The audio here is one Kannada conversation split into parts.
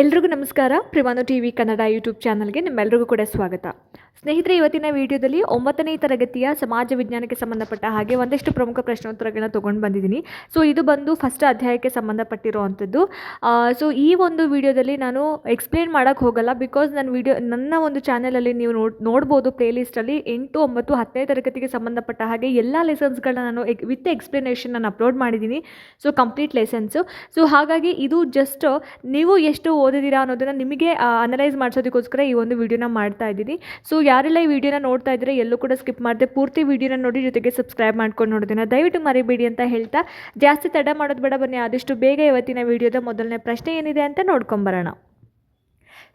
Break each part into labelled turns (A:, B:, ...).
A: ಎಲ್ರಿಗೂ ನಮಸ್ಕಾರ. ಪ್ರಿವಾನು ಟಿ ವಿ ಕನ್ನಡ ಯೂಟ್ಯೂಬ್ ಚಾನಲ್ಗೆ ನಿಮ್ಮೆಲ್ರಿಗೂ ಕೂಡ ಸ್ವಾಗತ. ಸ್ನೇಹಿತರೆ, ಇವತ್ತಿನ ವಿಡಿಯೋದಲ್ಲಿ ಒಂಬತ್ತನೇ ತರಗತಿಯ ಸಮಾಜ ವಿಜ್ಞಾನಕ್ಕೆ ಸಂಬಂಧಪಟ್ಟ ಹಾಗೆ ಒಂದಷ್ಟು ಪ್ರಮುಖ ಪ್ರಶ್ನೋತ್ತರಗಳನ್ನ ತೊಗೊಂಡು ಬಂದಿದ್ದೀನಿ. ಸೊ ಇದು ಬಂದು ಫಸ್ಟ್ ಅಧ್ಯಾಯಕ್ಕೆ ಸಂಬಂಧಪಟ್ಟಿರುವಂಥದ್ದು. ಸೊ ಈ ಒಂದು ವಿಡಿಯೋದಲ್ಲಿ ನಾನು ಎಕ್ಸ್ಪ್ಲೇನ್ ಮಾಡೋಕ್ಕೆ ಹೋಗಲ್ಲ ಬಿಕಾಸ್ ನನ್ನ ವಿಡಿಯೋ, ನನ್ನ ಒಂದು ಚಾನಲಲ್ಲಿ ನೀವು ನೋಡ್, ನೋಡ್ಬೋದು ಪ್ಲೇಲಿಸ್ಟಲ್ಲಿ ಎಂಟು, ಒಂಬತ್ತು, ಹತ್ತನೇ ತರಗತಿಗೆ ಸಂಬಂಧಪಟ್ಟ ಹಾಗೆ ಎಲ್ಲ ಲೆಸನ್ಸ್ಗಳನ್ನ ನಾನು ವಿತ್ ಎಕ್ಸ್ಪ್ಲನೇಷನ್ ನಾನು ಅಪ್ಲೋಡ್ ಮಾಡಿದ್ದೀನಿ. ಸೊ ಕಂಪ್ಲೀಟ್ ಲೆಸನ್ಸು ಸೊ ಹಾಗಾಗಿ ಇದು ಜಸ್ಟ್ ನೀವು ಎಷ್ಟು ಓದಿದ್ದೀರಾ ಅನ್ನೋದನ್ನು ನಿಮಗೆ ಅನಲೈಸ್ ಮಾಡಿಸೋದಕ್ಕೋಸ್ಕರ ಈ ಒಂದು ವಿಡಿಯೋನ ಮಾಡ್ತಾ ಇದ್ದೀನಿ. ಸೊ ಯಾರೆಲ್ಲ ಈ ವಿಡಿಯೋನ ನೋಡ್ತಾ ಇದ್ರೆ ಎಲ್ಲೂ ಕೂಡ ಸ್ಕಿಪ್ ಮಾಡದೆ ಪೂರ್ತಿ ವಿಡಿಯೋನ ನೋಡಿ, ಜೊತೆಗೆ ಸಬ್ಸ್ಕ್ರೈಬ್ ಮಾಡ್ಕೊಂಡು ನೋಡೋದನ್ನ ದಯವಿಟ್ಟು ಮರಿಬೇಡಿ ಅಂತ ಹೇಳ್ತಾ. ಜಾಸ್ತಿ ತಡ ಮಾಡೋದು ಬೇಡ ಬನ್ನಿ, ಆದಷ್ಟು ಬೇಗ ಇವತ್ತಿನ ವಿಡಿಯೋದ ಮೊದಲನೇ ಪ್ರಶ್ನೆ ಏನಿದೆ ಅಂತ ನೋಡ್ಕೊಂಬರೋಣ.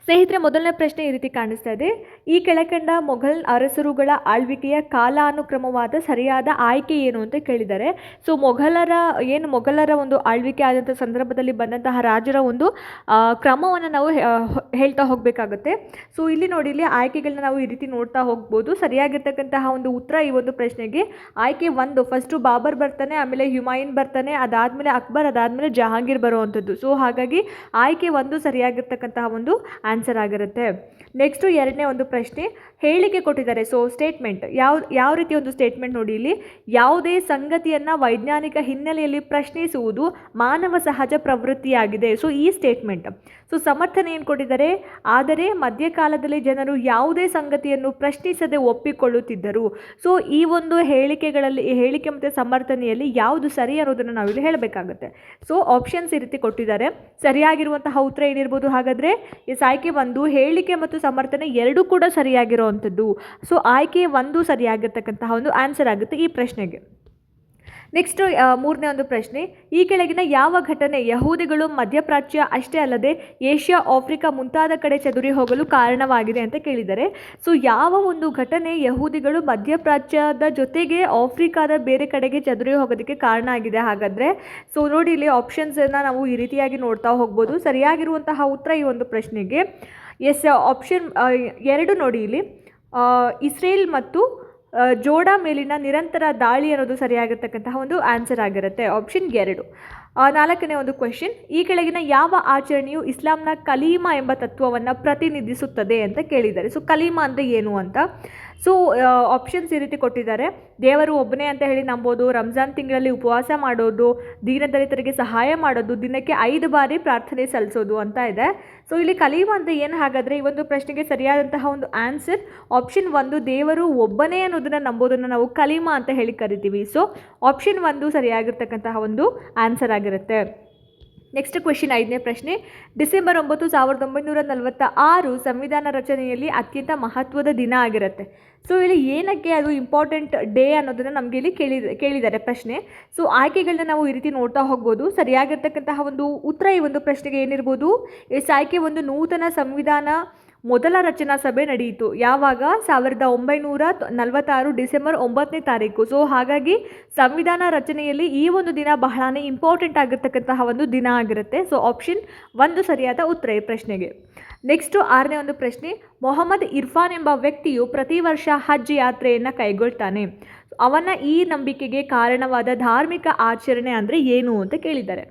A: ಸ್ನೇಹಿತರೆ, ಮೊದಲನೇ ಪ್ರಶ್ನೆ ಈ ರೀತಿ ಕಾಣಿಸ್ತಾ ಇದೆ. ಈ ಕೆಳಕಂಡ ಮೊಘಲ್ ಅರಸರುಗಳ ಆಳ್ವಿಕೆಯ ಕಾಲಾನುಕ್ರಮವಾದ ಸರಿಯಾದ ಆಯ್ಕೆ ಏನು ಅಂತ ಕೇಳಿದ್ದಾರೆ. ಸೊ ಮೊಘಲರ, ಏನು ಮೊಘಲರ ಒಂದು ಆಳ್ವಿಕೆ ಆದಂಥ ಸಂದರ್ಭದಲ್ಲಿ ಬಂದಂತಹ ರಾಜರ ಒಂದು ಕ್ರಮವನ್ನು ನಾವು ಹೇಳ್ತಾ ಹೋಗಬೇಕಾಗುತ್ತೆ. ಸೊ ಇಲ್ಲಿ ನೋಡಿ, ಇಲ್ಲಿ ಆಯ್ಕೆಗಳನ್ನ ನಾವು ಈ ರೀತಿ ನೋಡ್ತಾ ಹೋಗ್ಬೋದು. ಸರಿಯಾಗಿರ್ತಕ್ಕಂತಹ ಒಂದು ಉತ್ತರ ಈ ಒಂದು ಪ್ರಶ್ನೆಗೆ. ಆಯ್ಕೆ ಒಂದು ಫಸ್ಟು ಬಾಬರ್ ಬರ್ತಾನೆ, ಆಮೇಲೆ ಹುಮಾಯುನ್ ಬರ್ತಾನೆ, ಅದಾದಮೇಲೆ ಅಕ್ಬರ್, ಅದಾದಮೇಲೆ ಜಹಾಂಗೀರ್ ಬರುವಂಥದ್ದು. ಸೊ ಹಾಗಾಗಿ ಆಯ್ಕೆ ಒಂದು ಸರಿಯಾಗಿರ್ತಕ್ಕಂತಹ ಒಂದು ಆನ್ಸರ್ ಆಗಿರುತ್ತೆ. ನೆಕ್ಸ್ಟು ಎರಡನೇ ಒಂದು ಪ್ರಶ್ನೆ ಹೇಳಿಕೆ ಕೊಟ್ಟಿದ್ದಾರೆ. ಸೊ ಸ್ಟೇಟ್ಮೆಂಟ್ ಯಾವ ಯಾವ ರೀತಿ ಒಂದು ಸ್ಟೇಟ್ಮೆಂಟ್ ನೋಡಿ ಇಲ್ಲಿ? ಯಾವುದೇ ಸಂಗತಿಯನ್ನು ವೈಜ್ಞಾನಿಕ ಹಿನ್ನೆಲೆಯಲ್ಲಿ ಪ್ರಶ್ನಿಸುವುದು ಮಾನವ ಸಹಜ ಪ್ರವೃತ್ತಿಯಾಗಿದೆ. ಸೊ ಈ ಸ್ಟೇಟ್ಮೆಂಟ್ ಸೊ ಸಮರ್ಥನೆ ಏನು ಕೊಟ್ಟಿದ್ದಾರೆ? ಆದರೆ ಮಧ್ಯಕಾಲದಲ್ಲಿ ಜನರು ಯಾವುದೇ ಸಂಗತಿಯನ್ನು ಪ್ರಶ್ನಿಸದೆ ಒಪ್ಪಿಕೊಳ್ಳುತ್ತಿದ್ದರು. ಸೊ ಈ ಒಂದು ಹೇಳಿಕೆಗಳಲ್ಲಿ, ಈ ಹೇಳಿಕೆ ಮತ್ತು ಸಮರ್ಥನೆಯಲ್ಲಿ ಯಾವುದು ಸರಿ ಅನ್ನೋದನ್ನು ನಾವಿಲ್ಲಿ ಹೇಳಬೇಕಾಗುತ್ತೆ. ಸೊ ಆಪ್ಷನ್ಸ್ ಈ ರೀತಿ ಕೊಟ್ಟಿದ್ದಾರೆ. ಸರಿಯಾಗಿರುವಂತಹ ಉತ್ತರ ಏನಿರ್ಬೋದು ಹಾಗಾದರೆ? ಎಸ್ ಆಯ್ಕೆ ಒಂದು, ಹೇಳಿಕೆ ಮತ್ತು ಸಮರ್ಥನೆ ಎರಡೂ ಕೂಡ ಸರಿಯಾಗಿರುವಂಥದ್ದು ಸೊ ಆಯ್ಕೆ ಒಂದು ಸರಿಯಾಗಿರ್ತಕ್ಕಂತಹ ಒಂದು ಆನ್ಸರ್ ಆಗುತ್ತೆ ಈ ಪ್ರಶ್ನೆಗೆ. ನೆಕ್ಸ್ಟು ಮೂರನೇ ಒಂದು ಪ್ರಶ್ನೆ, ಈ ಕೆಳಗಿನ ಯಾವ ಘಟನೆ ಯಹೂದಿಗಳು, ಮಧ್ಯಪ್ರಾಚ್ಯ ಅಷ್ಟೇ ಅಲ್ಲದೆ ಏಷ್ಯಾ, ಆಫ್ರಿಕಾ ಮುಂತಾದ ಕಡೆ ಚದುರಿ ಹೋಗಲು ಕಾರಣವಾಗಿದೆ ಅಂತ ಕೇಳಿದ್ದಾರೆ ಸೊ ಯಾವ ಒಂದು ಘಟನೆ ಯಹೂದಿಗಳು, ಮಧ್ಯಪ್ರಾಚ್ಯದ ಜೊತೆಗೆ ಆಫ್ರಿಕಾದ ಬೇರೆ ಕಡೆಗೆ ಚದುರಿ ಹೋಗೋದಕ್ಕೆ ಕಾರಣ ಆಗಿದೆ ಹಾಗಾದರೆ ಸೊ ನೋಡಿ ಇಲ್ಲಿ ಆಪ್ಷನ್ಸನ್ನು ನಾವು ಈ ರೀತಿಯಾಗಿ ನೋಡ್ತಾ ಹೋಗ್ಬೋದು. ಸರಿಯಾಗಿರುವಂತಹ ಉತ್ತರ ಈ ಒಂದು ಪ್ರಶ್ನೆಗೆ. ಎಸ್ ಆಪ್ಷನ್ ಎರಡು ನೋಡಿ ಇಲ್ಲಿ. ಇಸ್ರೇಲ್ ಮತ್ತು ಜೋಡಾ ಮೇಲಿನ ನಿರಂತರ ದಾಳಿ ಅನ್ನೋದು ಸರಿಯಾಗಿರ್ತಕ್ಕಂತಹ ಒಂದು ಆನ್ಸರ್ ಆಗಿರುತ್ತೆ ಆಪ್ಷನ್ ಎರಡು. ನಾಲ್ಕನೇ ಒಂದು ಕ್ವೆಶನ್ ಈ ಕೆಳಗಿನ ಯಾವ ಆಚರಣೆಯು ಇಸ್ಲಾಂನ ಕಲೀಮಾ ಎಂಬ ತತ್ವವನ್ನು ಪ್ರತಿನಿಧಿಸುತ್ತದೆ ಅಂತ ಕೇಳಿದ್ದಾರೆ. ಸೊ ಕಲೀಮಾ ಅಂದರೆ ಏನು ಅಂತ? ಸೊ ಆಪ್ಷನ್ಸ್ ಈ ರೀತಿ ಕೊಟ್ಟಿದ್ದಾರೆ. ದೇವರು ಒಬ್ಬನೇ ಅಂತ ಹೇಳಿ ನಂಬೋದು, ರಂಜಾನ್ ತಿಂಗಳಲ್ಲಿ ಉಪವಾಸ ಮಾಡೋದು, ದೀನದಲಿತರಿಗೆ ಸಹಾಯ ಮಾಡೋದು, ದಿನಕ್ಕೆ ಐದು ಬಾರಿ ಪ್ರಾರ್ಥನೆ ಸಲ್ಲಿಸೋದು ಅಂತ ಇದೆ. ಸೊ ಇಲ್ಲಿ ಕಲಿಯುವಂತ ಅಂತ ಏನು ಹಾಗಾದರೆ ಈ ಒಂದು ಪ್ರಶ್ನೆಗೆ ಸರಿಯಾದಂತಹ ಒಂದು ಆನ್ಸರ್ ಆಪ್ಷನ್ ಒಂದು, ದೇವರು ಒಬ್ಬನೇ ಅನ್ನೋದನ್ನು ನಂಬೋದನ್ನು ನಾವು ಕಲೀಮಾ ಅಂತ ಹೇಳಿ ಕರಿತೀವಿ. ಸೊ ಆಪ್ಷನ್ ಒಂದು ಸರಿಯಾಗಿರ್ತಕ್ಕಂತಹ ಒಂದು ಆನ್ಸರ್ ಆಗಿರುತ್ತೆ. ನೆಕ್ಸ್ಟ್ ಕ್ವೆಶನ್ ಐದನೇ ಪ್ರಶ್ನೆ. ಡಿಸೆಂಬರ್ ಒಂಬತ್ತು ಸಾವಿರದ ಒಂಬೈನೂರ ನಲವತ್ತ ಆರು ಸಂವಿಧಾನ ರಚನೆಯಲ್ಲಿ ಅತ್ಯಂತ ಮಹತ್ವದ ದಿನ ಆಗಿರುತ್ತೆ. ಸೊ ಇಲ್ಲಿ ಏನಕ್ಕೆ ಅದು ಇಂಪಾರ್ಟೆಂಟ್ ಡೇ ಅನ್ನೋದನ್ನು ನಮಗೆ ಇಲ್ಲಿ ಕೇಳಿ, ಕೇಳಿದ್ದಾರೆ ಪ್ರಶ್ನೆ. ಸೊ ಆಯ್ಕೆಗಳನ್ನ ನಾವು ಈ ರೀತಿ ನೋಡ್ತಾ ಹೋಗ್ಬೋದು. ಸರಿಯಾಗಿರ್ತಕ್ಕಂತಹ ಒಂದು ಉತ್ತರ ಈ ಒಂದು ಪ್ರಶ್ನೆಗೆ ಏನಿರ್ಬೋದು? ಎಸ್ ಆಯ್ಕೆ ಒಂದು ನೂತನ ಸಂವಿಧಾನ ಮೊದಲ ರಚನಾ ಸಭೆ ನಡೆಯಿತು. ಯಾವಾಗ? ಸಾವಿರದ ಒಂಬೈನೂರ ನಲವತ್ತಾರು ಡಿಸೆಂಬರ್ ಒಂಬತ್ತನೇ ತಾರೀಕು. ಸೊ ಹಾಗಾಗಿ ಸಂವಿಧಾನ ರಚನೆಯಲ್ಲಿ ಈ ಒಂದು ದಿನ ಬಹಳನೇ ಇಂಪಾರ್ಟೆಂಟ್ ಆಗಿರ್ತಕ್ಕಂತಹ ಒಂದು ದಿನ ಆಗಿರುತ್ತೆ. ಸೊ ಆಪ್ಷನ್ ಒಂದು ಸರಿಯಾದ ಉತ್ತರ ಈ ಪ್ರಶ್ನೆಗೆ. ನೆಕ್ಸ್ಟು ಆರನೇ ಒಂದು ಪ್ರಶ್ನೆ, ಮೊಹಮ್ಮದ್ ಇರ್ಫಾನ್ ಎಂಬ ವ್ಯಕ್ತಿಯು ಪ್ರತಿ ವರ್ಷ ಹಜ್ ಯಾತ್ರೆಯನ್ನು ಕೈಗೊಳ್ತಾನೆ. ಅವನ ಈ ನಂಬಿಕೆಗೆ ಕಾರಣವಾದ ಧಾರ್ಮಿಕ ಆಚರಣೆ ಅಂದರೆ ಏನು ಅಂತ ಕೇಳಿದ್ದಾರೆ.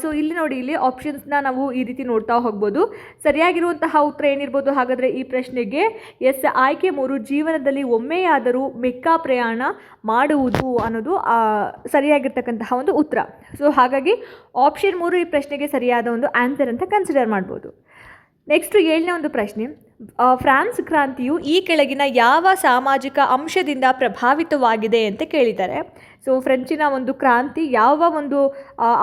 A: ಸೊ ಇಲ್ಲಿ ನೋಡಿ, ಇಲ್ಲಿ ಆಪ್ಷನ್ಸ್ನ ನಾವು ಈ ರೀತಿ ನೋಡ್ತಾ ಹೋಗ್ಬೋದು. ಸರಿಯಾಗಿರುವಂತಹ ಉತ್ತರ ಏನಿರ್ಬೋದು? ಹಾಗಾದರೆ ಈ ಪ್ರಶ್ನೆಗೆ, ಎಸ್, ಆಯ್ಕೆ ಮೂರು ಜೀವನದಲ್ಲಿ ಒಮ್ಮೆಯಾದರೂ ಮೆಕ್ಕಾ ಪ್ರಯಾಣ ಮಾಡುವುದು ಅನ್ನೋದು ಸರಿಯಾಗಿರ್ತಕ್ಕಂತಹ ಒಂದು ಉತ್ತರ. ಸೊ ಹಾಗಾಗಿ ಆಪ್ಷನ್ ಮೂರು ಈ ಪ್ರಶ್ನೆಗೆ ಸರಿಯಾದ ಒಂದು ಆನ್ಸರ್ ಅಂತ ಕನ್ಸಿಡರ್ ಮಾಡ್ಬೋದು. ನೆಕ್ಸ್ಟು ಏಳನೇ ಒಂದು ಪ್ರಶ್ನೆ. ಫ್ರಾನ್ಸ್ ಕ್ರಾಂತಿಯು ಈ ಕೆಳಗಿನ ಯಾವ ಸಾಮಾಜಿಕ ಅಂಶದಿಂದ ಪ್ರಭಾವಿತವಾಗಿದೆ ಅಂತ ಕೇಳಿದ್ದಾರೆ. ಸೊ ಫ್ರೆಂಚಿನ ಒಂದು ಕ್ರಾಂತಿ ಯಾವ ಒಂದು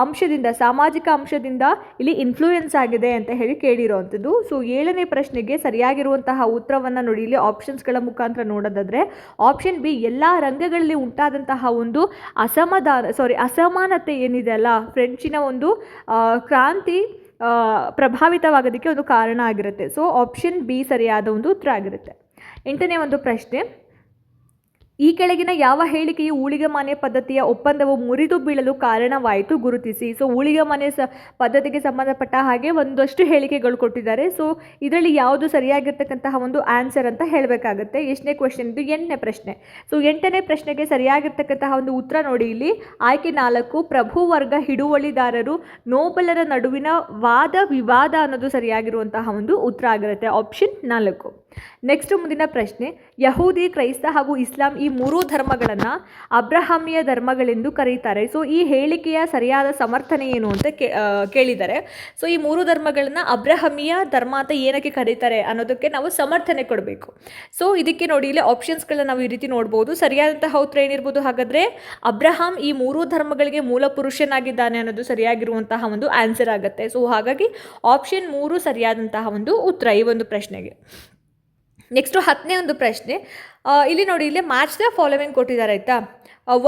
A: ಅಂಶದಿಂದ, ಸಾಮಾಜಿಕ ಅಂಶದಿಂದ ಇಲ್ಲಿ ಇನ್ಫ್ಲೂಯೆನ್ಸ್ ಆಗಿದೆ ಅಂತ ಹೇಳಿ ಕೇಳಿರುವಂಥದ್ದು ಸೊ ಏಳನೇ ಪ್ರಶ್ನೆಗೆ ಸರಿಯಾಗಿರುವಂತಹ ಉತ್ತರವನ್ನು ನೋಡಿ, ಇಲ್ಲಿ ಆಪ್ಷನ್ಸ್ಗಳ ಮುಖಾಂತರ ನೋಡೋದಾದರೆ ಆಪ್ಷನ್ ಬಿ ಎಲ್ಲ ರಂಗಗಳಲ್ಲಿ ಉಂಟಾದಂತಹ ಒಂದು ಅಸಮಾಧಾನ ಸಾರಿ ಅಸಮಾನತೆ ಏನಿದೆ ಅಲ್ಲ, ಫ್ರೆಂಚಿನ ಒಂದು ಕ್ರಾಂತಿ ಪ್ರಭಾವಿತವಾಗೋದಕ್ಕೆ ಒಂದು ಕಾರಣ ಆಗಿರುತ್ತೆ. ಸೊ ಆಪ್ಷನ್ ಬಿ ಸರಿಯಾದ ಒಂದು ಉತ್ತರ ಆಗಿರುತ್ತೆ. ಎಂಟನೇ ಒಂದು ಪ್ರಶ್ನೆ ಈ ಕೆಳಗಿನ ಯಾವ ಹೇಳಿಕೆಯು ಊಳಿಗಮಾನ್ಯ ಪದ್ಧತಿಯ ಒಪ್ಪಂದವು ಮುರಿದು ಬೀಳಲು ಕಾರಣವಾಯಿತು ಗುರುತಿಸಿ. ಸೊ ಊಳಿಗಮಾನ್ಯ ಸ, ಪದ್ಧತಿಗೆ ಸಂಬಂಧಪಟ್ಟ ಹಾಗೆ ಒಂದಷ್ಟು ಹೇಳಿಕೆಗಳು ಕೊಟ್ಟಿದ್ದಾರೆ. ಸೊ, ಇದರಲ್ಲಿ ಯಾವುದು ಸರಿಯಾಗಿರ್ತಕ್ಕಂತಹ ಒಂದು ಆನ್ಸರ್ ಅಂತ ಹೇಳಬೇಕಾಗುತ್ತೆ. ಎಷ್ಟನೇ ಕ್ವೆಶನ್ ಇದು? ಎಂಟನೇ ಪ್ರಶ್ನೆ. ಸೊ, ಎಂಟನೇ ಪ್ರಶ್ನೆಗೆ ಸರಿಯಾಗಿರ್ತಕ್ಕಂತಹ ಒಂದು ಉತ್ತರ ನೋಡಿ ಇಲ್ಲಿ. ಆಯ್ಕೆ ನಾಲ್ಕು, ಪ್ರಭು ವರ್ಗ ಹಿಡುವಳಿದಾರರು ನೋಬಲರ ನಡುವಿನ ವಾದ ವಿವಾದ ಅನ್ನೋದು ಸರಿಯಾಗಿರುವಂತಹ ಒಂದು ಉತ್ತರ ಆಗಿರುತ್ತೆ. ಆಪ್ಷನ್ ನಾಲ್ಕು. ನೆಕ್ಸ್ಟ್ ಮುಂದಿನ ಪ್ರಶ್ನೆ, ಯಹೂದಿ ಕ್ರೈಸ್ತ ಹಾಗೂ ಇಸ್ಲಾಂ ಈ ಮೂರೂ ಧರ್ಮಗಳನ್ನು ಅಬ್ರಹಾಮಿಯ ಧರ್ಮಗಳೆಂದು ಕರೀತಾರೆ. ಸೊ ಈ ಹೇಳಿಕೆಯ ಸರಿಯಾದ ಸಮರ್ಥನೆ ಏನು ಅಂತ ಕೇಳಿದ್ದಾರೆ ಸೊ ಈ ಮೂರು ಧರ್ಮಗಳನ್ನು ಅಬ್ರಹಮಿಯ ಧರ್ಮ ಅಂತ ಏನಕ್ಕೆ ಕರೀತಾರೆ ಅನ್ನೋದಕ್ಕೆ ನಾವು ಸಮರ್ಥನೆ ಕೊಡಬೇಕು. ಸೊ ಇದಕ್ಕೆ ನೋಡಿ, ಇಲ್ಲಿ ಆಪ್ಷನ್ಸ್ಗಳನ್ನ ನಾವು ಈ ರೀತಿ ನೋಡ್ಬೋದು. ಸರಿಯಾದಂತಹ ಉತ್ತರ ಏನಿರ್ಬೋದು? ಹಾಗಾದರೆ, ಅಬ್ರಹಾಂ ಈ ಮೂರು ಧರ್ಮಗಳಿಗೆ ಮೂಲ ಪುರುಷನಾಗಿದ್ದಾನೆ ಅನ್ನೋದು ಸರಿಯಾಗಿರುವಂತಹ ಒಂದು ಆನ್ಸರ್ ಆಗುತ್ತೆ. ಸೊ ಹಾಗಾಗಿ ಆಪ್ಷನ್ ಮೂರು ಸರಿಯಾದಂತಹ ಒಂದು ಉತ್ತರ ಈ ಒಂದು ಪ್ರಶ್ನೆಗೆ. ನೆಕ್ಸ್ಟು ಹತ್ತನೇ ಒಂದು ಪ್ರಶ್ನೆ. ಇಲ್ಲಿ ನೋಡಿ, ಇಲ್ಲಿ ಮ್ಯಾಚ್ ದ ಫಾಲೋವಿಂಗ್ ಕೊಟ್ಟಿದ್ದಾರೆ, ಆಯಿತಾ?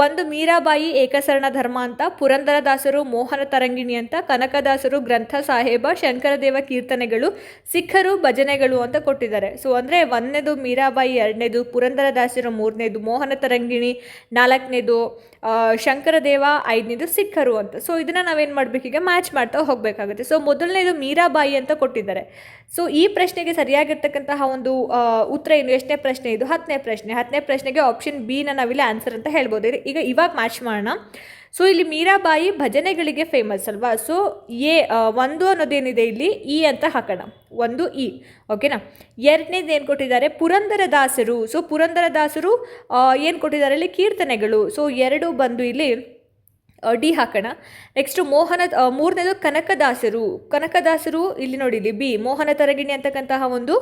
A: ಒಂದು ಮೀರಾಬಾಯಿ, ಏಕಸರಣ ಧರ್ಮ ಅಂತ, ಪುರಂದರದಾಸರು, ಮೋಹನ ತರಂಗಿಣಿ ಅಂತ, ಕನಕದಾಸರು, ಗ್ರಂಥ ಸಾಹೇಬ, ಶಂಕರದೇವ ಕೀರ್ತನೆಗಳು, ಸಿಖ್ಖರು ಭಜನೆಗಳು ಅಂತ ಕೊಟ್ಟಿದ್ದಾರೆ. ಸೊ ಅಂದರೆ ಒಂದನೇದು ಮೀರಾಬಾಯಿ, ಎರಡನೇದು ಪುರಂದರದಾಸರು, ಮೂರನೇದು ಮೋಹನ ತರಂಗಿಣಿ, ನಾಲ್ಕನೇದು ಶಂಕರದೇವ, ಐದನೇದು ಸಿಖ್ಖರು ಅಂತ. ಸೊ ಇದನ್ನು ನಾವೇನು ಮಾಡಬೇಕೀಗ ಮ್ಯಾಚ್ ಮಾಡ್ತಾ ಹೋಗಬೇಕಾಗುತ್ತೆ. ಸೊ ಮೊದಲನೇದು ಮೀರಾಬಾಯಿ ಅಂತ ಕೊಟ್ಟಿದ್ದಾರೆ. ಸೊ ಈ ಪ್ರಶ್ನೆಗೆ ಸರಿಯಾಗಿರ್ತಕ್ಕಂತಹ ಒಂದು ಉತ್ತರ ಏನು? ಎಷ್ಟನೇ ಪ್ರಶ್ನೆ ಇದು? ಹತ್ತನೇ ಪ್ರಶ್ನೆ, ಹತ್ತನೇ ಪ್ರಶ್ನೆಗೆ ಆಪ್ಷನ್ ಬಿನ ನಾವಿಲ್ಲಿ ಆನ್ಸರ್ ಅಂತ ಹೇಳ್ಬೋದು. ಈಗ ಇವಾಗ ಮ್ಯಾಚ್ ಮಾಡೋಣ. ಸೊ ಇಲ್ಲಿ ಮೀರಾಬಾಯಿ ಭಜನೆಗಳಿಗೆ ಫೇಮಸ್ ಅಲ್ವಾ? ಸೊ ಎ ಒಂದು ಅನ್ನೋದೇನಿದೆ ಇಲ್ಲಿ? ಇ ಅಂತ ಹಾಕೋಣ. ಒಂದು ಇ ಓಕೆನಾ ಎರಡನೇದು ಏನು ಕೊಟ್ಟಿದ್ದಾರೆ? ಪುರಂದರದಾಸರು ಸೊ ಪುರಂದರದಾಸರು ಏನು ಕೊಟ್ಟಿದ್ದಾರೆ ಇಲ್ಲಿ? ಕೀರ್ತನೆಗಳು. ಸೊ ಎರಡು ಬಂದು ಇಲ್ಲಿ ಡಿ ಹಾಕೋಣ. ನೆಕ್ಸ್ಟು ಮೋಹನ ಮೂರನೇದು ಕನಕದಾಸರು. ಕನಕದಾಸರು ಇಲ್ಲಿ ನೋಡಿ ಇಲ್ಲಿ, ಬಿ, ಮೋಹನ ತರಗಿಣಿ ಅಂತಕ್ಕಂತಹ ಒಂದು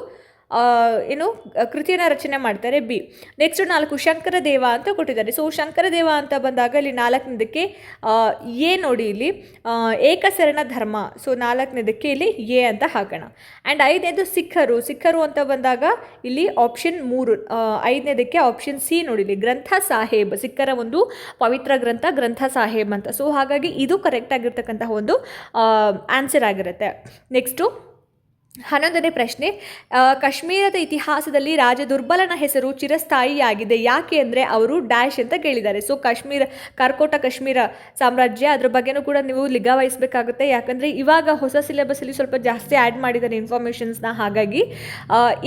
A: ಏನು ಕೃತಿಯನ್ನು ರಚನೆ ಮಾಡ್ತಾರೆ ಬಿ. ನೆಕ್ಸ್ಟ್ ನಾಲ್ಕು ಶಂಕರದೇವ ಅಂತ ಕೊಟ್ಟಿದ್ದಾರೆ. ಸೊ ಶಂಕರ ದೇವ ಅಂತ ಬಂದಾಗ ಇಲ್ಲಿ ನಾಲ್ಕನೇದಕ್ಕೆ ಎ ನೋಡಿ ಇಲ್ಲಿ. ಏಕಸರಣ ಧರ್ಮ. ಸೊ ನಾಲ್ಕನೇದಕ್ಕೆ ಇಲ್ಲಿ ಎ ಅಂತ ಹಾಕೋಣ. ಆ್ಯಂಡ್ ಐದನೇದು ಸಿಖ್ಖರು ಸಿಖ್ಖರು ಅಂತ ಬಂದಾಗ ಇಲ್ಲಿ ಆಪ್ಷನ್ ಮೂರು ಐದನೇದಕ್ಕೆ ಆಪ್ಷನ್ ಸಿ ನೋಡಿ ಇಲ್ಲಿ. ಗ್ರಂಥ ಸಾಹೇಬ್. ಸಿಖ್ಖರ ಒಂದು ಪವಿತ್ರ ಗ್ರಂಥ ಗ್ರಂಥ ಸಾಹೇಬ್ ಅಂತ. ಸೊ ಹಾಗಾಗಿ ಇದು ಕರೆಕ್ಟ್ ಆಗಿರ್ತಕ್ಕಂತಹ ಒಂದು ಆನ್ಸರ್ ಆಗಿರುತ್ತೆ. ನೆಕ್ಸ್ಟು ಹನ್ನೊಂದನೇ ಪ್ರಶ್ನೆ ಕಾಶ್ಮೀರದ ಇತಿಹಾಸದಲ್ಲಿ ರಾಜ ದುರ್ಬಲನ ಹೆಸರು ಚಿರಸ್ಥಾಯಿಯಾಗಿದೆ. ಯಾಕೆ ಅಂದರೆ ಅವರು ಡ್ಯಾಶ್ ಅಂತ ಕೇಳಿದ್ದಾರೆ. ಸೊ ಕಾಶ್ಮೀರ, ಕಾರ್ಕೋಟ ಕಾಶ್ಮೀರ ಸಾಮ್ರಾಜ್ಯ ಅದ್ರ ಬಗ್ಗೆನೂ ಕೂಡ ನೀವು ನಿಗಾ ವಹಿಸಬೇಕಾಗುತ್ತೆ. ಯಾಕಂದರೆ ಇವಾಗ ಹೊಸ ಸಿಲೆಬಸಲ್ಲಿ ಸ್ವಲ್ಪ ಜಾಸ್ತಿ ಆ್ಯಡ್ ಮಾಡಿದ್ದಾರೆ ಇನ್ಫಾರ್ಮೇಷನ್ಸ್ನ ಹಾಗಾಗಿ.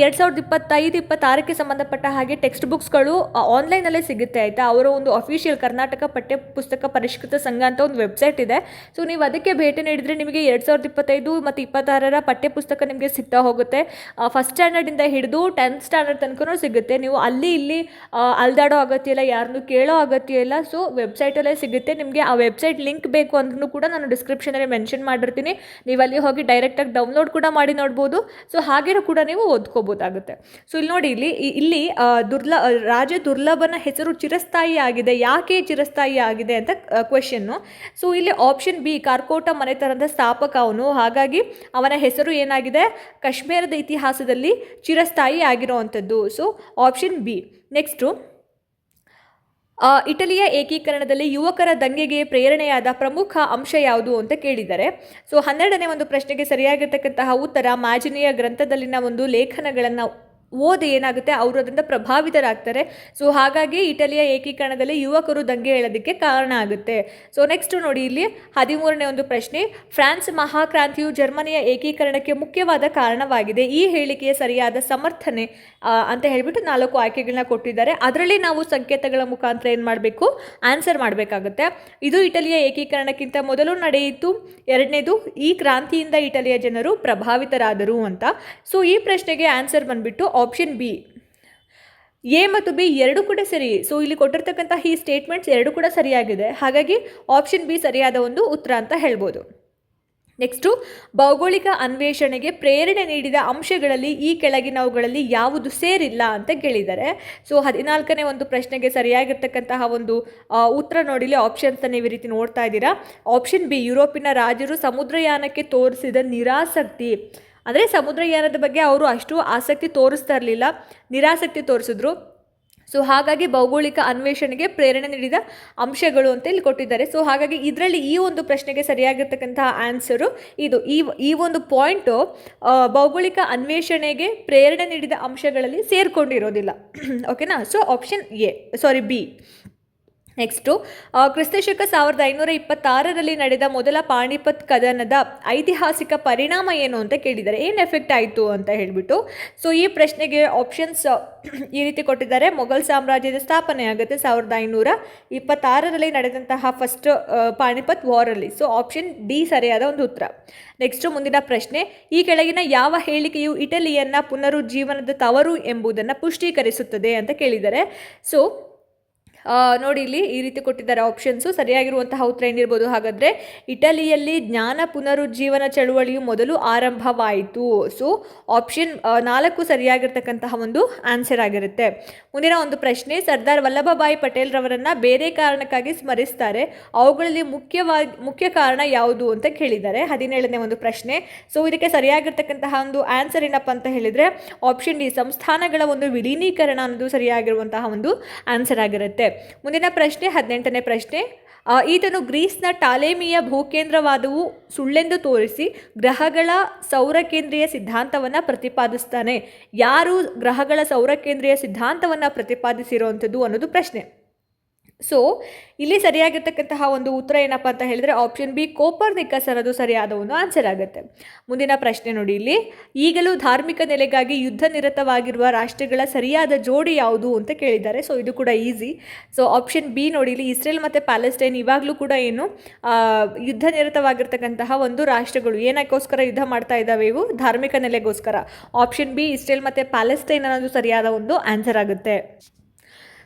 A: ಎರಡು ಸಾವಿರದ ಇಪ್ಪತ್ತೈದು, ಇಪ್ಪತ್ತಾರಕ್ಕೆ ಸಂಬಂಧಪಟ್ಟ ಹಾಗೆ ಟೆಕ್ಸ್ಟ್ ಬುಕ್ಸ್ಗಳು ಆನ್ಲೈನಲ್ಲೇ ಸಿಗುತ್ತೆ, ಆಯಿತಾ? ಅವರ ಒಂದು ಅಫಿಷಿಯಲ್ ಕರ್ನಾಟಕ ಪಠ್ಯ ಪುಸ್ತಕ ಪರಿಷ್ಕೃತ ಸಂಘ ಅಂತ ಒಂದು ವೆಬ್ಸೈಟ್ ಇದೆ. ಸೊ ನೀವು ಅದಕ್ಕೆ ಭೇಟಿ ನೀಡಿದರೆ ನಿಮಗೆ ಎರಡು ಸಾವಿರದ ಇಪ್ಪತ್ತೈದು ಮತ್ತು ಇಪ್ಪತ್ತಾರರ ಪಠ್ಯ ಪುಸ್ತಕ ನಿಮಗೆ ಸಿಗ್ತಾ ಹೋಗುತ್ತೆ. ಫಸ್ಟ್ ಸ್ಟ್ಯಾಂಡರ್ಡಿಂದ ಹಿಡಿದು ಟೆಂತ್ ಸ್ಟ್ಯಾಂಡರ್ಡ್ ತನಕನೂ ಸಿಗುತ್ತೆ. ನೀವು ಅಲ್ಲಿ ಇಲ್ಲಿ ಅಲ್ದಾಡೋ ಅಗತ್ಯ ಇಲ್ಲ, ಯಾರನ್ನು ಕೇಳೋ ಅಗತ್ಯ ಇಲ್ಲ. ಸೊ ವೆಬ್ಸೈಟಲ್ಲೇ ಸಿಗುತ್ತೆ. ನಿಮಗೆ ಆ ವೆಬ್ಸೈಟ್ ಲಿಂಕ್ ಬೇಕು ಅಂದ್ರೂ ಕೂಡ ನಾನು ಡಿಸ್ಕ್ರಿಪ್ಷನಲ್ಲಿ ಮೆನ್ಷನ್ ಮಾಡಿರ್ತೀನಿ. ನೀವು ಅಲ್ಲಿ ಹೋಗಿ ಡೈರೆಕ್ಟಾಗಿ ಡೌನ್ಲೋಡ್ ಕೂಡ ಮಾಡಿ ನೋಡ್ಬೋದು. ಸೊ ಹಾಗೇನೂ ಕೂಡ ನೀವು ಓದ್ಕೋಬೋದಾಗುತ್ತೆ. ಸೊ ಇಲ್ಲಿ ನೋಡಿ, ಇಲ್ಲಿ ಇಲ್ಲಿ ದುರ್ಲ, ರಾಜ ದುರ್ಲಭನ ಹೆಸರು ಚಿರಸ್ಥಾಯಿ ಆಗಿದೆ. ಯಾಕೆ ಚಿರಸ್ಥಾಯಿ ಆಗಿದೆ ಅಂತ ಕ್ವೆಶನ್ನು ಸೊ ಇಲ್ಲಿ ಆಪ್ಷನ್ ಬಿ ಕಾರ್ಕೋಟ ಮನೆತನದ ಸ್ಥಾಪಕ ಅವನು. ಹಾಗಾಗಿ ಅವನ ಹೆಸರು ಏನಾಗಿದೆ? ಕಾಶ್ಮೀರದ ಇತಿಹಾಸದಲ್ಲಿ ಚಿರಸ್ಥಾಯಿ ಆಗಿರುವಂಥದ್ದು. ಸೊ ಆಪ್ಷನ್ ಬಿ ನೆಕ್ಸ್ಟು ಇಟಲಿಯ ಏಕೀಕರಣದಲ್ಲಿ ಯುವಕರ ದಂಗೆಗೆ ಪ್ರೇರಣೆಯಾದ ಪ್ರಮುಖ ಅಂಶ ಯಾವುದು ಅಂತ ಕೇಳಿದ್ದಾರೆ ಸೊ ಹನ್ನೆರಡನೇ ಒಂದು ಪ್ರಶ್ನೆಗೆ ಸರಿಯಾಗಿರ್ತಕ್ಕಂತಹ ಉತ್ತರ ಮ್ಯಾಜಿನಿಯ ಗ್ರಂಥದಲ್ಲಿನ ಒಂದು ಲೇಖನಗಳನ್ನು ಓದಿ ಏನಾಗುತ್ತೆ, ಅವರು ಅದರಿಂದ ಪ್ರಭಾವಿತರಾಗ್ತಾರೆ. ಸೊ ಹಾಗಾಗಿ ಇಟಲಿಯ ಏಕೀಕರಣದಲ್ಲಿ ಯುವಕರು ದಂಗೆ ಹೇಳೋದಕ್ಕೆ ಕಾರಣ ಆಗುತ್ತೆ. ಸೊ ನೆಕ್ಸ್ಟ್ ನೋಡಿ ಇಲ್ಲಿ ಹದಿಮೂರನೇ ಒಂದು ಪ್ರಶ್ನೆ. ಫ್ರಾನ್ಸ್ ಮಹಾಕ್ರಾಂತಿಯು ಜರ್ಮನಿಯ ಏಕೀಕರಣಕ್ಕೆ ಮುಖ್ಯವಾದ ಕಾರಣವಾಗಿದೆ. ಈ ಹೇಳಿಕೆಯ ಸರಿಯಾದ ಸಮರ್ಥನೆ ಅಂತ ಹೇಳಿಬಿಟ್ಟು ನಾಲ್ಕು ಆಯ್ಕೆಗಳನ್ನ ಕೊಟ್ಟಿದ್ದಾರೆ. ಅದರಲ್ಲಿ ನಾವು ಸಂಕೇತಗಳ ಮುಖಾಂತರ ಏನು ಮಾಡಬೇಕು? ಆನ್ಸರ್ ಮಾಡಬೇಕಾಗುತ್ತೆ. ಇದು ಇಟಲಿಯ ಏಕೀಕರಣಕ್ಕಿಂತ ಮೊದಲು ನಡೆಯಿತು. ಎರಡನೇದು, ಈ ಕ್ರಾಂತಿಯಿಂದ ಇಟಲಿಯ ಜನರು ಪ್ರಭಾವಿತರಾದರು ಅಂತ. ಸೊ ಈ ಪ್ರಶ್ನೆಗೆ ಆನ್ಸರ್ ಬಂದ್ಬಿಟ್ಟು ಆಪ್ಷನ್ ಬಿ ಎ ಮತ್ತು ಬಿ ಎರಡು ಕೂಡ ಸರಿ. ಸೊ ಇಲ್ಲಿ ಕೊಟ್ಟಿರ್ತಕ್ಕಂಥ ಈ ಸ್ಟೇಟ್ಮೆಂಟ್ಸ್ ಎರಡು ಕೂಡ ಸರಿಯಾಗಿದೆ. ಹಾಗಾಗಿ ಆಪ್ಷನ್ ಬಿ ಸರಿಯಾದ ಒಂದು ಉತ್ತರ ಅಂತ ಹೇಳ್ಬೋದು. ನೆಕ್ಸ್ಟು ಭೌಗೋಳಿಕ ಅನ್ವೇಷಣೆಗೆ ಪ್ರೇರಣೆ ನೀಡಿದ ಅಂಶಗಳಲ್ಲಿ ಈ ಕೆಳಗಿನವುಗಳಲ್ಲಿ ಯಾವುದು ಸೇರಿಲ್ಲ ಅಂತ ಕೇಳಿದ್ದಾರೆ ಸೊ ಹದಿನಾಲ್ಕನೇ ಒಂದು ಪ್ರಶ್ನೆಗೆ ಸರಿಯಾಗಿರ್ತಕ್ಕಂತಹ ಒಂದು ಉತ್ತರ ನೋಡಿಲಿ ಆಪ್ಷನ್ಸ್ ನೀವು ಈ ರೀತಿ ನೋಡ್ತಾ ಇದ್ದೀರಾ. ಆಪ್ಷನ್ ಬಿ ಯುರೋಪಿನ ರಾಜರು ಸಮುದ್ರಯಾನಕ್ಕೆ ತೋರಿಸಿದ ನಿರಾಸಕ್ತಿ. ಅಂದರೆ ಸಮುದ್ರಯಾನದ ಬಗ್ಗೆ ಅವರು ಅಷ್ಟು ಆಸಕ್ತಿ ತೋರಿಸ್ತಾ ಇರಲಿಲ್ಲ, ನಿರಾಸಕ್ತಿ ತೋರಿಸಿದ್ರು. ಸೊ ಹಾಗಾಗಿ ಭೌಗೋಳಿಕ ಅನ್ವೇಷಣೆಗೆ ಪ್ರೇರಣೆ ನೀಡಿದ ಅಂಶಗಳು ಅಂತ ಇಲ್ಲಿ ಕೊಟ್ಟಿದ್ದಾರೆ. ಸೊ ಹಾಗಾಗಿ ಇದರಲ್ಲಿ ಈ ಒಂದು ಪ್ರಶ್ನೆಗೆ ಸರಿಯಾಗಿರ್ತಕ್ಕಂತಹ ಆನ್ಸರು ಇದು. ಈ ಈ ಒಂದು ಪಾಯಿಂಟು ಭೌಗೋಳಿಕ ಅನ್ವೇಷಣೆಗೆ ಪ್ರೇರಣೆ ನೀಡಿದ ಅಂಶಗಳಲ್ಲಿ ಸೇರಿಕೊಂಡಿರೋದಿಲ್ಲ. ಓಕೆನಾ so option A sorry B next ಕ್ರಿಸ್ತಶಕ ಸಾವಿರದ ಐನೂರ ಇಪ್ಪತ್ತಾರರಲ್ಲಿ ನಡೆದ ಮೊದಲ ಪಾಣಿಪತ್ ಕದನದ ಐತಿಹಾಸಿಕ ಪರಿಣಾಮ ಏನು ಅಂತ ಕೇಳಿದ್ದಾರೆ ಏನು ಎಫೆಕ್ಟ್ ಆಯಿತು ಅಂತ ಹೇಳಿಬಿಟ್ಟು, ಸೊ ಈ ಪ್ರಶ್ನೆಗೆ ಆಪ್ಷನ್ಸ್ ಈ ರೀತಿ ಕೊಟ್ಟಿದ್ದಾರೆ. ಮೊಘಲ್ ಸಾಮ್ರಾಜ್ಯದ ಸ್ಥಾಪನೆ ಆಗುತ್ತೆ ಸಾವಿರದ ಐನೂರ ಇಪ್ಪತ್ತಾರರಲ್ಲಿ ನಡೆದಂತಹ ಫಸ್ಟ್ ಪಾಣಿಪತ್ ವಾರಲ್ಲಿ ಸೊ ಆಪ್ಷನ್ ಡಿ ಸರಿಯಾದ ಒಂದು ಉತ್ತರ. ನೆಕ್ಸ್ಟು ಮುಂದಿನ ಪ್ರಶ್ನೆ, ಈ ಕೆಳಗಿನ ಯಾವ ಹೇಳಿಕೆಯು ಇಟಲಿಯನ್ನ ಪುನರುಜ್ಜೀವನದ ತವರು ಎಂಬುದನ್ನು ಪುಷ್ಟೀಕರಿಸುತ್ತದೆ ಅಂತ ಕೇಳಿದ್ದಾರೆ ಸೊ ನೋಡಿ ಇಲ್ಲಿ ಈ ರೀತಿ ಕೊಟ್ಟಿದ್ದಾರೆ ಆಪ್ಷನ್ಸು ಸರಿಯಾಗಿರುವಂತಹ ಉತ್ತರ ಏನಿರ್ಬೋದು? ಹಾಗಾದರೆ ಇಟಲಿಯಲ್ಲಿ ಜ್ಞಾನ ಪುನರುಜ್ಜೀವನ ಚಳುವಳಿಯು ಮೊದಲು ಆರಂಭವಾಯಿತು. ಸೊ ಆಪ್ಷನ್ ನಾಲ್ಕು ಸರಿಯಾಗಿರ್ತಕ್ಕಂತಹ ಒಂದು ಆನ್ಸರ್ ಆಗಿರುತ್ತೆ. ಮುಂದಿನ ಒಂದು ಪ್ರಶ್ನೆ, ಸರ್ದಾರ್ ವಲ್ಲಭಭಾಯಿ ಪಟೇಲ್ರವರನ್ನು ಬೇರೆ ಕಾರಣಕ್ಕಾಗಿ ಸ್ಮರಿಸ್ತಾರೆ. ಅವುಗಳಲ್ಲಿ ಮುಖ್ಯವಾಗಿ, ಮುಖ್ಯ ಕಾರಣ ಯಾವುದು ಅಂತ ಕೇಳಿದ್ದಾರೆ. ಹದಿನೇಳನೇ ಒಂದು ಪ್ರಶ್ನೆ. ಸೊ ಇದಕ್ಕೆ ಸರಿಯಾಗಿರ್ತಕ್ಕಂತಹ ಒಂದು ಆನ್ಸರ್ ಏನಪ್ಪ ಅಂತ ಹೇಳಿದರೆ ಆಪ್ಷನ್ ಡಿ, ಸಂಸ್ಥಾನಗಳ ಒಂದು ವಿಲೀನೀಕರಣ ಅನ್ನೋದು ಸರಿಯಾಗಿರುವಂತಹ ಒಂದು ಆನ್ಸರ್ ಆಗಿರುತ್ತೆ. ಮುಂದಿನ ಪ್ರಶ್ನೆ, ಹದಿನೆಂಟನೇ ಪ್ರಶ್ನೆ. ಈತನು ಗ್ರೀಸ್ನ ಟಾಲೆಮಿಯ ಭೂಕೇಂದ್ರವಾದವು ಸುಳ್ಳೆಂದು ತೋರಿಸಿ ಗ್ರಹಗಳ ಸೌರಕೇಂದ್ರೀಯ ಸಿದ್ಧಾಂತವನ್ನು ಪ್ರತಿಪಾದಿಸ್ತಾನೆ. ಯಾರು ಗ್ರಹಗಳ ಸೌರಕೇಂದ್ರೀಯ ಸಿದ್ಧಾಂತವನ್ನು ಪ್ರತಿಪಾದಿಸಿರುವಂಥದ್ದು ಅನ್ನೋದು ಪ್ರಶ್ನೆ. ಸೊ ಇಲ್ಲಿ ಸರಿಯಾಗಿರ್ತಕ್ಕಂತಹ ಒಂದು ಉತ್ತರ ಏನಪ್ಪ ಅಂತ ಹೇಳಿದರೆ ಆಪ್ಷನ್ ಬಿ ಕೋಪರ್ ಸರ್ ಅದು ಸರಿಯಾದ ಒಂದು ಆನ್ಸರ್ ಆಗುತ್ತೆ. ಮುಂದಿನ ಪ್ರಶ್ನೆ ನೋಡಿ ಇಲ್ಲಿ. ಈಗಲೂ ಧಾರ್ಮಿಕ ನೆಲೆಗಾಗಿ ಯುದ್ಧ ನಿರತವಾಗಿರುವ ರಾಷ್ಟ್ರಗಳ ಸರಿಯಾದ ಜೋಡಿ ಯಾವುದು ಅಂತ ಕೇಳಿದ್ದಾರೆ. ಸೊ ಇದು ಕೂಡ ಈಸಿ ಸೊ ಆಪ್ಷನ್ ಬಿ ನೋಡಿ ಇಲ್ಲಿ, ಇಸ್ರೇಲ್ ಮತ್ತು ಪ್ಯಾಲೆಸ್ಟೈನ್ ಇವಾಗಲೂ ಕೂಡ ಏನು ಯುದ್ಧ ನಿರತವಾಗಿರ್ತಕ್ಕಂತಹ ಒಂದು ರಾಷ್ಟ್ರಗಳು ಏನಕ್ಕೋಸ್ಕರ ಯುದ್ಧ ಮಾಡ್ತಾ ಇದ್ದಾವೆ ಇವು? ಧಾರ್ಮಿಕ ನೆಲೆಗೋಸ್ಕರ. ಆಪ್ಷನ್ ಬಿ ಇಸ್ರೇಲ್ ಮತ್ತು ಪ್ಯಾಲೆಸ್ಟೈನ್ ಅನ್ನೋದು ಸರಿಯಾದ ಒಂದು ಆನ್ಸರ್ ಆಗುತ್ತೆ.